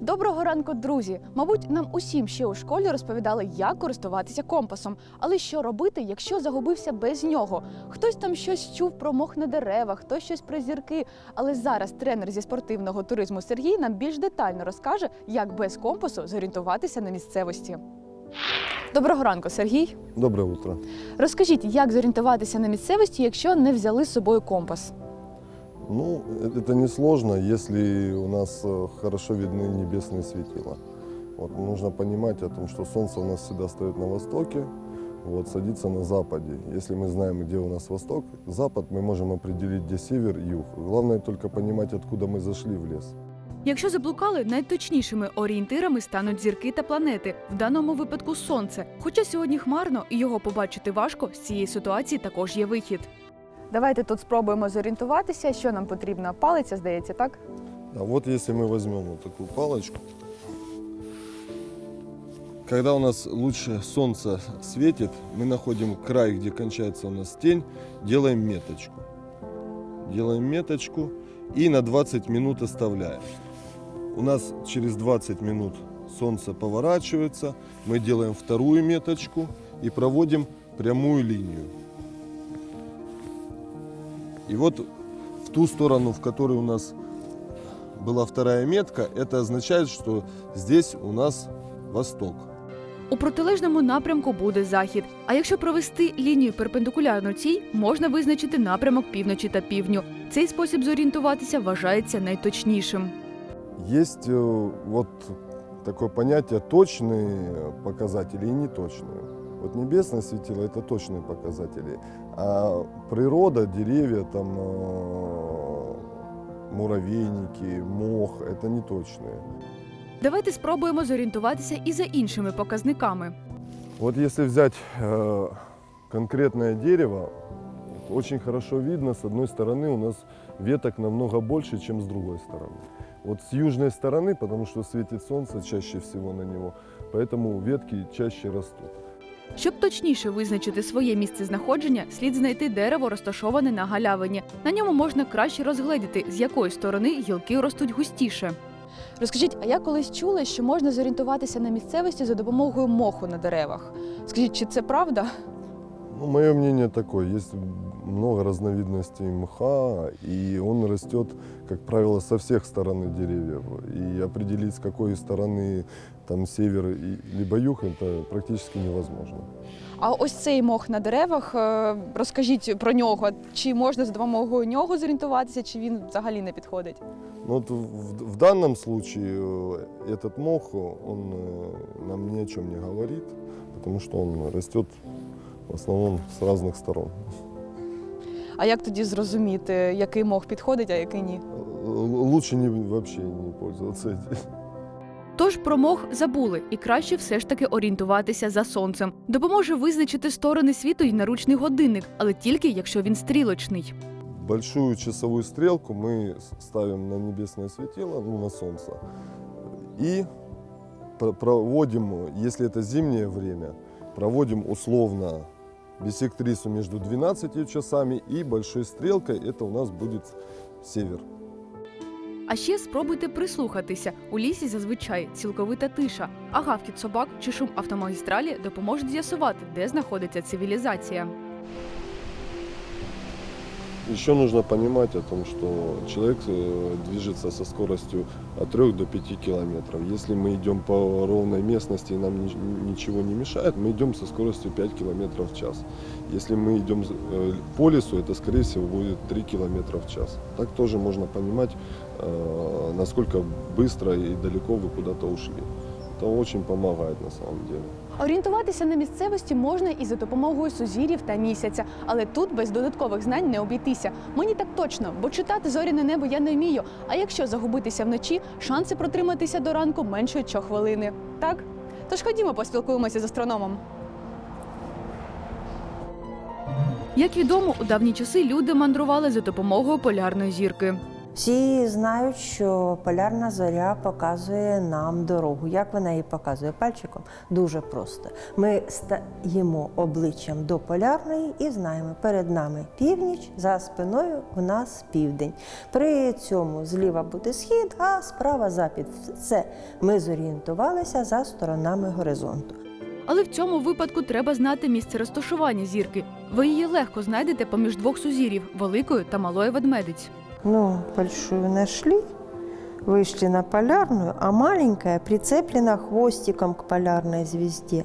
Доброго ранку, друзі! Мабуть, нам усім ще у школі розповідали, як користуватися компасом. Але що робити, якщо загубився без нього? Хтось там щось чув про мох на деревах, хтось щось про зірки. Але зараз тренер зі спортивного туризму Сергій нам більш детально розкаже, як без компасу зорієнтуватися на місцевості. Доброго ранку, Сергій. Доброе утро. Розкажіть, як зорієнтуватися на місцевості, якщо не взяли з собою компас? Ну, э, это несложно, если у нас э, хорошо видны небесные светила. Вот, нужно понимать о том, что Солнце у нас всегда стоит на востоке, вот, садится на западе. Если мы знаем, где у нас восток, запад, мы можем определить, где север, юг. Главное только понимать, откуда мы зашли в лес. Якщо заблукали, найточнішими орієнтирами стануть зірки та планети, в даному випадку сонце. Хоча сьогодні хмарно і його побачити важко, з цієї ситуації також є вихід. Давайте тут спробуємо зорієнтуватися, що нам потрібно. Палиця, здається, так? А вот если мы возьмем вот такую палочку, когда у нас лучше солнце светит, мы находим край, где кончается у нас тень, делаем меточку. Делаем меточку и на 20 минут оставляем. У нас через 20 минут солнце поворачивается, мы делаем вторую меточку и проводим прямую линию. И вот в ту сторону, в которой у нас была вторая метка, это означает, что здесь у нас восток. У протилежному напрямку буде захід. А якщо провести лінію перпендикулярно цій, можна визначити напрямок півночі та півдню. Цей спосіб зорієнтуватися вважається найточнішим. Есть э, вот такое понятие точные показатели и неточные. Вот небесное светило это точные показатели, а природа, деревья, там э, муравейники, мох это неточные. Давайте спробуємо зорієнтуватися і за іншими показниками. Вот если взять э, конкретное дерево, очень хорошо видно, с одной стороны у нас веток намного больше, чем с другой стороны. Вот с южной стороны, потому что светит солнце чаще всего на него, поэтому ветки чаще растут. Щоб точніше визначити своє місце знаходження, слід знайти дерево, розташоване на галявині. На ньому можна краще розгледіти, з якої сторони гілки ростуть густіше. Розкажіть, а я колись чула, що можна зорієнтуватися на місцевості за допомогою моху на деревах. Скажіть, чи це правда? Ну, мое мнение такое, есть много разновидностей мха, и он растет, как правило, со всех сторон деревьев. И определить, с какой стороны там север и- либо юг, это практически невозможно. А ось цей мох на деревах, е, розкажіть про нього. Чи можна за допомогою нього зорієнтуватися, чи він взагалі не підходить? Ну, вот в, в данном случае э, этот мох, он э, нам ни о чем не говорит, потому что он растет в основном с разных сторон. А як тоді зрозуміти, який мох підходить, а який ні? Л- Лучше не, вообще не пользоваться этим. Тож про мох забули, і краще все ж таки орієнтуватися за сонцем. Допоможе визначити сторони світу й наручний годинник, але тільки якщо він стрілочний. Большую часовую стрелку мы с- ставим на небесное светило, ну, на солнце, и пр- проводим, если это зимнее время, проводим условно бисектрису между 12 часами и большой стрелкой, это у нас будет север. А ще спробуйте прислухатися. У лісі зазвичай цілковита тиша, а гавкіт собак чи шум автомагістралі допоможуть з'ясувати, де знаходиться цивілізація. Еще нужно понимать о том, что человек э, движется со скоростью от 3 до 5 километров. Если мы идем по ровной местности и нам ни- ничего не мешает, мы идем со скоростью 5 километров в час. Если мы идем э, по лесу, это скорее всего будет 3 километра в час. Так тоже можно понимать, э, насколько быстро и далеко вы куда-то ушли. Это очень помогает на самом деле. Орієнтуватися на місцевості можна і за допомогою сузір'їв та місяця, але тут без додаткових знань не обійтися. Мені так точно, бо читати зоряне небо я не вмію. А якщо загубитися вночі, шанси протриматися до ранку меншують щохвилини. Так? Тож ходімо поспілкуємося з астрономом. Як відомо, у давні часи люди мандрували за допомогою полярної зірки. Всі знають, що полярна зоря показує нам дорогу. Як вона її показує пальчиком? Дуже просто. Ми стаємо обличчям до полярної і знаємо, перед нами північ, за спиною у нас південь. При цьому зліва буде схід, а справа захід. Це ми зорієнтувалися за сторонами горизонту. Але в цьому випадку треба знати місце розташування зірки. Ви її легко знайдете поміж двох сузір'їв великої та малої ведмедиць. Ну, большую нашли, вышли на полярную, а маленькая прицеплена хвостиком к полярной звезде.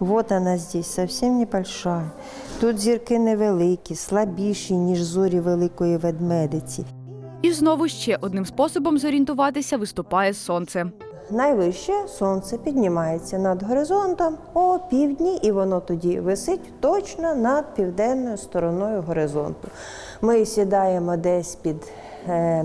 Вот она здесь, совсем небольшая. Тут зірки невеликі, слабіші, ніж зорі великої ведмедиці. І знову ще одним способом зорієнтуватися виступає сонце. Найвище сонце піднімається над горизонтом о півдні, і воно тоді висить точно над південною стороною горизонту. Ми сідаємо десь під е,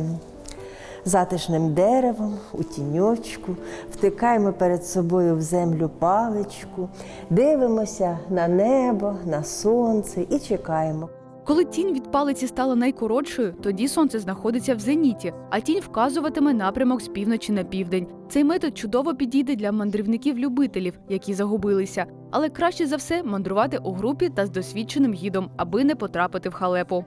затишним деревом, у тіньочку, втикаємо перед собою в землю паличку, дивимося на небо, на сонце і чекаємо. Коли тінь від палиці стала найкоротшою, тоді сонце знаходиться в зеніті, а тінь вказуватиме напрямок з півночі на південь. Цей метод чудово підійде для мандрівників-любителів, які загубилися, але краще за все мандрувати у групі та з досвідченим гідом, аби не потрапити в халепу.